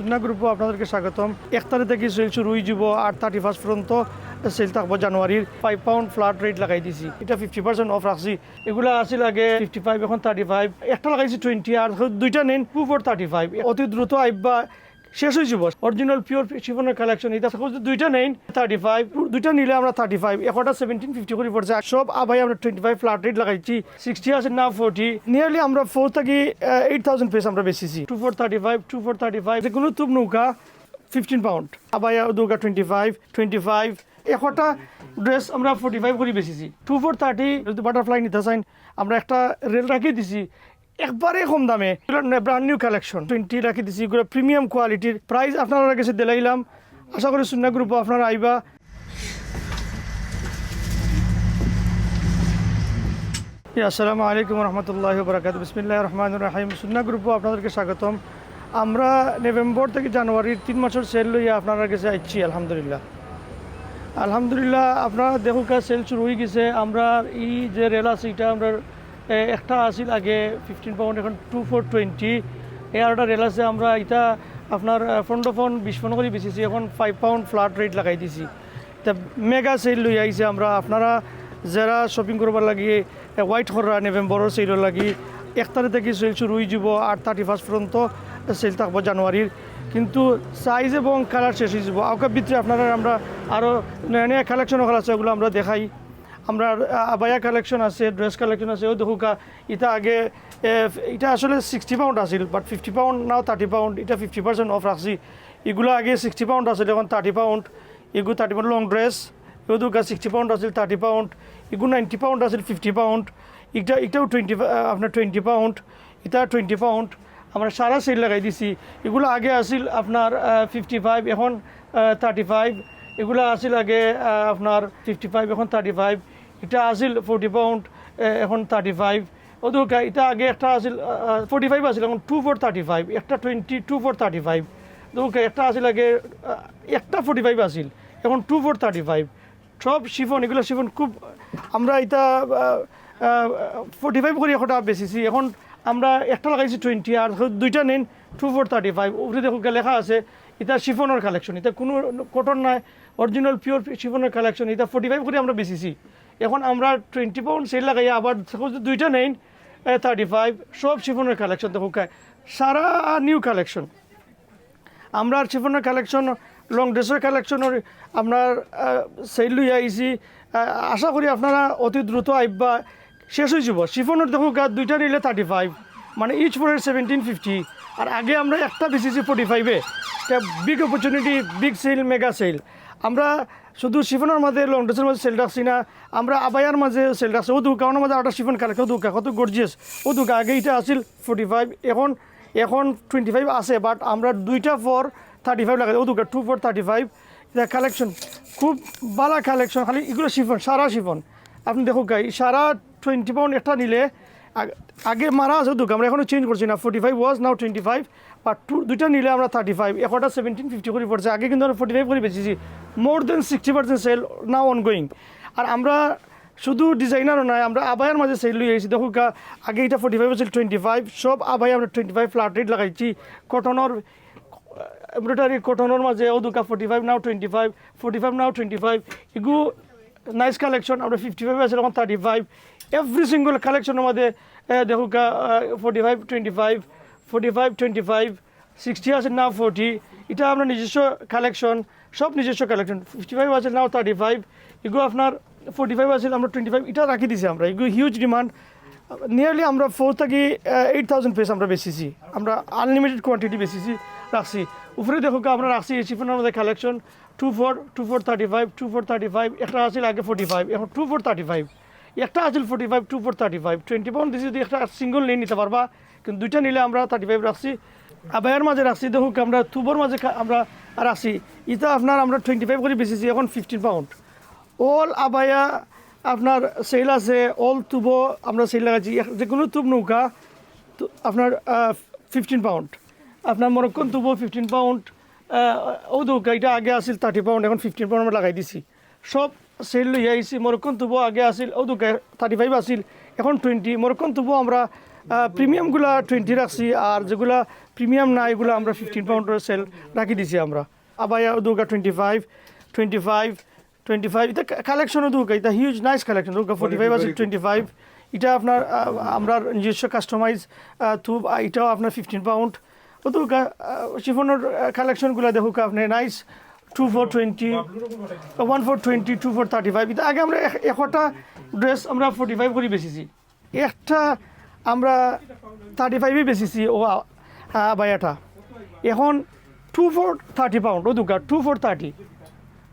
সুন্না গ্রুপও আপনাদেরকে স্বাগতম। এক তারিখ থেকে সেল শুরু হয়ে যাব আট থার্টি ফার্স্ট পর্যন্ত সেল থাকব জানুয়ারির। ফাইভ পাউন্ড ফ্ল্যাট রেট লাগাই দিছি। এটা ফিফটি পার্সেন্ট অফ রাখছি। এগুলো আসিল আগে ফিফটি ফাইভ এখন থার্টি ফাইভ একটা লাগাইছি টোয়েন্টি আর দুইটা নেন টু ফোর থার্টি ফাইভ অতি দ্রুত আইবা শেষ হয়ে যাব। অরিজিনাল পিওর শিফনের কালেকশন এটা সাপোজ দুইটা নেন থার্টি ফাইভ দুইটা নিলে আমরা থার্টি ফাইভ একটা সেভেন্টিন ফিফটি করে পড়ছে। সব আবাই আমরা টোয়েন্টি ফাইভ ফ্ল্যাট রেট লাগাইছি সিক্সটি আছে না ফোর্টি নিয়ারলি আমরা ফোর থেকে এইট থাউজেন্ড পেস আমরা বেশিছি two for thirty five two for thirty five যে কোনো তুপ নৌকা ফিফটিন পাউন্ড আবায়া দুর্গা টোয়েন্টি ফাইভ টোয়েন্টি ফাইভ একটা ড্রেস আমরা ফোর্টি ফাইভ করে বেশিছি টু ফোর থার্টি যদি বাটারফ্লাই নিতে চান, আমরা একটা রেল রাখিয়ে দিছি। একবারে কম দামে। ব্র্যান্ড নিউ কালেকশন টোয়েন্টি রাখি দিছি, এগুলো প্রিমিয়াম কোয়ালিটির প্রাইস আপনারা কাছে দিলাইলাম আশা করি সুন্না গ্রুপ আপনারা আইবা। আসসালামু আলাইকুম রহমতুল্লাহ বরাকাত বিসমিল্লাহ রহমান রাহিম। সুন্না গ্রুপও আপনাদেরকে স্বাগতম। আমরা নভেম্বর থেকে জানুয়ারির তিন মাসের সেল লইয়া আপনারা কাছে আইছি, আলহামদুলিল্লাহ। আলহামদুলিল্লাহ, আপনারা দেখুক সেল শুরু হয়ে গেছে। আমরা এই যে রেল আছে, এটা আমরা একটা আছিল আগে ফিফটিন পাউন্ড এখন টু ফোর টোয়েন্টি এই আরটা রেল আছে, আমরা এটা আপনার ফ্রন্ট ফোন বিশ ফোন করে বেচেছি, এখন ফাইভ পাউন্ড ফ্ল্যাট রেট লাগাই দিছি। তা মেগা সেল লই আইছে আমরা। আপনারা যারা শপিং করবার লাগি হোয়াইট হররা নভেম্বরের সেলের লাগি, এক তারিখ থেকে সেল শুরু হয়ে যাব, আট থার্টি ফার্স্ট পর্যন্ত সেল থাকব জানুয়ারির। কিন্তু সাইজ এবং কালার শেষ হয়ে যাব। আউকার ভিতরে আপনারা আমরা আরও নয়া নয়া কালেকশন আছে, ওগুলো আমরা দেখাই। আমরা আবায়া কালেকশন আছে ড্রেস কালেকশন আছে, ও দেখুকা এটা আগে এটা আসলে সিক্সটি পাউন্ড আছিল but fifty pound now thirty pound এটা ফিফটি পার্সেন্ট অফ রাখছি। এগুলো আগে সিক্সটি পাউন্ড আছিল, এখন থার্টি পাউন্ড এগুলো থার্টি পাউন্ড লং ড্রেস এও দুকা সিক্সটি পাউন্ড আছিল থার্টি পাউন্ড এগুলো নাইনটি পাউন্ড আছিল ফিফটি পাউন্ড এটা এটাও টোয়েন্টি আপনার টোয়েন্টি পাউন্ড এটা টোয়েন্টি পাউন্ড আমরা সারা সেল লাগাই দিছি। এগুলো আগে আছিল আপনার ফিফটি ফাইভ এখন থার্টি ফাইভ এগুলো আছিল আগে আপনার ফিফটি ফাইভ এখন থার্টি ফাইভ এটা আছিল ফোর্টি পাউন্ড এখন থার্টি ফাইভ ওদুকা এটা আগে একটা আছিল ফোর্টি ফাইভ আছিল, এখন টু ফোর থার্টি ফাইভ একটা twenty two for thirty five দুকা একটা আছিল আগে একটা ফোর্টি ফাইভ আছিল, এখন টু ফোর থার্টি ফাইভ সব শিফন এগুলো শিফন খুব, আমরা এটা ফোর্টি ফাইভ করে একটা বেশিছি এখন আমরা একটা লাগাইছি টোয়েন্টি আর দুইটা নেন টু ফোর থার্টি ফাইভ উপরে দেখো লেখা আছে এটা শিফনের কালেকশন এটা কোনো কটন নাই অরিজিনাল পিওর শিফনের কালেকশন এটা ফোর্টি ফাইভ করে আমরা বেশিছি এখন আমরা টোয়েন্টি পাউন্ড সেল লাগাই আবার suppose দুইটা নেন থার্টি ফাইভ সব শিফনের কালেকশন দেখো সারা নিউ কালেকশন আমরা শিফনের কালেকশন লং ড্রেসের কালেকশনের আপনার সেল লই আইছি। আশা করি আপনারা অতি দ্রুত আইবা শেষ হয়ে যাব। শিফনের দেখো দুইটা নিলে থার্টি ফাইভ মানে ইচ ফোরের সেভেন্টিন ফিফটি আর আগে আমরা একটা বেশিছি ফোর্টি ফাইভে big opportunity big sale mega sale আমরা শুধু শিফনের মাঝে লং ড্রেসের মাঝে সেল রাখছি না, আমরা আবায়ার মাঝে সেল রাখছি। ও দুকানের মাঝে একটা শিফন কালেকশন দুকা কত গর্জিয়াস ও দুকা আগে এটা আছিল ফোর্টি ফাইভ এখন এখন টোয়েন্টি ফাইভ আছে বাট আমরা দুইটা ফর থার্টি ফাইভ লাগাই। ও দুকা টু ফোর থার্টি ফাইভ এটা কালেকশন খুব ভালো কালেকশন খালি এগুলো শিফন, সারা শিফন। আপনি দেখুক গাই সারা টোয়েন্টি পাউন্ড একটা নিলে আগ- মারা আছে দুকা আমরা এখনও চেঞ্জ করছি না। Forty five was now twenty five বা টু দুইটা নিলে আমরা থার্টি ফাইভ একটা সেভেন্টিন ফিফটি করে পড়ছে। আগে কিন্তু আমরা ফোর্টি ফাইভ করে বেঁচেছি। More than sixty percent sale now ongoing আর আমরা শুধু ডিজাইনারও নয়, আমরা আবায়ের মাঝে সেল লই আইছি। দেখো আগে এটা ফোর্টি ফাইভ আছিল টোয়েন্টি ফাইভ সব আবাই আমরা টোয়েন্টি ফাইভ ফ্ল্যাট রেট লাগাইছি। কটনের এমব্রয়ডারি কটনের মাঝে, ও দুকা forty five now twenty five forty five now twenty five এগু নাইস কালেকশন আমরা ফিফটি ফাইভ আছে এখন থার্টি ফাইভ এভরি সিঙ্গল কালেকশনের মধ্যে দেখো কা forty five twenty five forty five twenty five sixty আছে নাও ফোর্টি এটা আপনার নিজস্ব কালেকশন সব নিজস্ব কালেকশন ফিফটি ফাইভ আছে নাও থার্টি ফাইভ এগুলো আপনার ফোর্টি ফাইভ আছে আমরা টোয়েন্টি ফাইভ এটা রাখি দিছি আমরা এগুলো হিউজ ডিমান্ড নিয়ারলি আমরা ফোর থেকে এইট থাউজেন্ড পেস আমরা বেচেছি আমরা আনলিমিটেড কোয়ান্টিটি বেচেছি রাখছি উপরে দেখো আমরা রাখছি শিফনের মধ্যে collection two for two for thirty five two for thirty five একটা আছিল আগে ফোর্টি ফাইভ এখন টু ফোর থার্টি ফাইভ একটা আছিল forty five two for thirty five twenty pound দিছি, যদি একটা সিঙ্গল নিয়ে নিতে পারবা, কিন্তু দুইটা নিলে আমরা থার্টি ফাইভ রাখছি। আবায়ের মাঝে রাখছি, দেখুক আমরা তুবর মাঝে আমরা রাখছি। ইটা আপনার আমরা টোয়েন্টি ফাইভ করে বেচেছি, এখন ফিফটিন পাউন্ড অল আবায়া আপনার সেল আছে অল তুবো আমরা সেল লাগাচ্ছি যে কোনো তুব নৌকা আপনার ফিফটিন পাউন্ড আপনার মরক্কন তুবো ফিফটিন পাউন্ড ও নৌকা এটা আগে আসিল থার্টি পাউন্ড এখন ফিফটিন পাউন্ড আমরা লাগাই দিছি। সব সেল লই আইছি মরক্কন তুবো আগে আসিল ও নৌকা থার্টি ফাইভ আসিল এখন টোয়েন্টি মরক্কন তুবো আমরা প্রিমিয়ামগুলো টোয়েন্টি রাখছি আর যেগুলা প্রিমিয়াম না এগুলো আমরা ফিফটিন পাউন্ডের সেল রাখি দিছি আমরা। আবায়া Durga twenty five twenty five twenty five এটা কালেকশনও দুর্গা এটা হিউজ নাইস কালেকশন দুর্গা ফোর্টি ফাইভ আছে টোয়েন্টি ফাইভ এটা আপনার আমরা নিজস্ব কাস্টমাইজ থুব এটাও আপনার ফিফটিন পাউন্ড দুর্গা শিফনের কালেকশনগুলো দেখুক আপনি nice two for twenty one for twenty two for thirty five এটা আগে আমরা এক- একটা ড্রেস আমরা ফোর্টি ফাইভ করে বেচেছি। একটা আমরা থার্টি ফাইভই বেচেছি, ও আবায়াটা এখন টু ফোর থার্টি পাউন্ড ও Durga two for thirty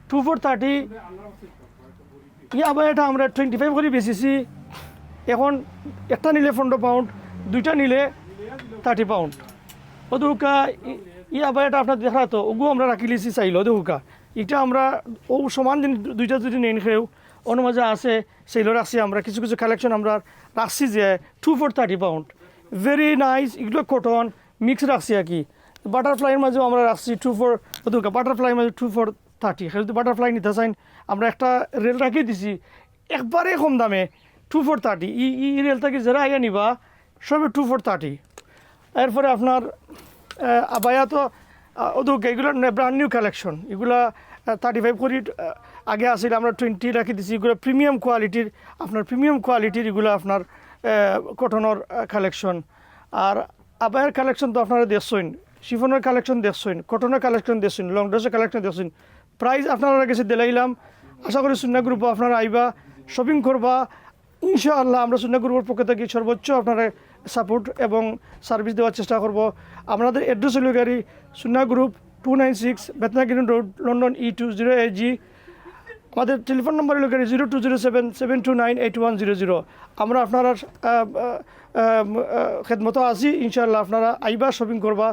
two for thirty ই আবায়াটা আমরা টোয়েন্টি ফাইভ করে বেচেছি। এখন একটা নিলে পনেরো পাউন্ড দুইটা নিলে থার্টি পাউন্ড ও দুকা ই আবার এটা আপনার দেখা তো, ওগু আমরা রাখি লিছি চাইল দুকা এটা আমরা ও সমান দিন দুইটা যদি নেন খেয়েও অন্য মাঝে আছে সেইগুলো রাখছি আমরা, কিছু কিছু কালেকশন আমরা রাখছি যে two for thirty pound very nice এগুলো কটন মিক্স রাখছি আর কি। বাটারফ্লাইয়ের মাঝেও আমরা রাখছি টু ফোর দুকা বাটারফ্লাইয়ের মাঝে টু ফোর থার্টি যদি বাটারফ্লাই নিতে চাইন আমরা একটা রেল রাখিয়ে দিছি, একবারে কম দামে টু ফোর থার্টি ই ই রেল থেকে যারা আইয়া নিবা, সবে টু ফোর থার্টি এরপরে আপনার আবায়া তো ওদুক এগুলো ব্রান্ড নিউ কালেকশন এগুলা থার্টি ফাইভ কোটি আগে আসলে আমরা টোয়েন্টি রাখি দিছি। এগুলো প্রিমিয়াম কোয়ালিটির আপনার প্রিমিয়াম কোয়ালিটির এগুলো আপনার কটনের কালেকশন আর আবায়ের কালেকশন তো আপনারা দেখছেন, শিফনের কালেকশন দেখছেন, কটনের কালেকশন দেখছেন লং ড্রেসের কালেকশন দেখছেন। প্রাইস আপনারা কাছে দিলাইলাম। আশা করি সুন্না গ্রুপ আপনারা আইবা শপিং করবা। ইনশাআল্লাহ আমরা সুন্না গ্রুপের পক্ষ থেকে সর্বোচ্চ আপনারা সাপোর্ট এবং সার্ভিস দেওয়ার চেষ্টা করব। আপনাদের অ্যাড্রেস হলো গাড়ি সুন্না group two nine six বেতনাগিরি road London E two zero eight G আমাদের টেলিফোন নম্বর হলো গাড়ি zero two zero seven seven two nine eight one zero zero আমরা আপনারা খেদমতো আছি। ইনশাআল্লাহ আপনারা আইবা শপিং করবা।